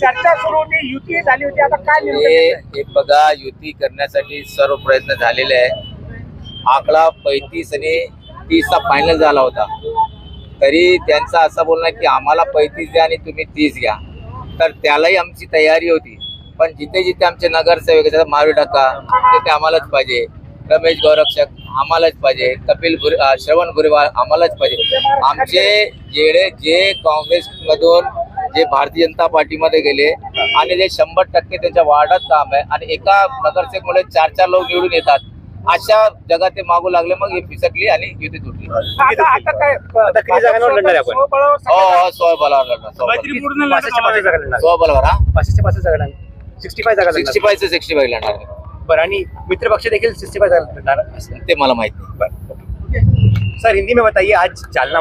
चर्चा सुरू होती युती झाली होती. आता काय निर्णय हे घेताय? एक बघा युती करण्यासाठी सर्व प्रयत्न झालेले आहे आकडा पैतीस आणि तीसचा फायनल झाला होता. तरी त्यांचा असं बोलणं की आम्हाला पैतीस द्या आणि तुम्ही तीस घ्या. तर त्यालाही आमची तयारी होती. पण जिथे जिथे आमचे नगरसेवक महावीर डक्का तिथे आम्हालाच पाहिजे. रमेश गौरक्षक आम्हालाच पाहिजे. कपिल भुरे श्रवण भुरेवाल आम्हालाच पाहिजे. आमचे जेडे जे काँग्रेसमधून जे भारतीय जनता पार्टीमध्ये गेले आणि जे शंभर टक्के त्यांच्या वार्डात काम आहे आणि एका नगरसेवक मुळे चार चार लोक निवडून येतात अशा जगात ते मागू लागले मग हे फिसकली आणि युती तुटली. हो? स्वबळावर हो? बलावर बलावर जागा सिक्स्टी फाय सिक्स्टी लढणार. फाय सिक्स्टी फाय लढणार. बरं आणि मित्र पक्ष देखील सिक्स्टी फाय जागा लढणार असं ते मला माहिती बरं सर हिंदी में बताइए आज जालना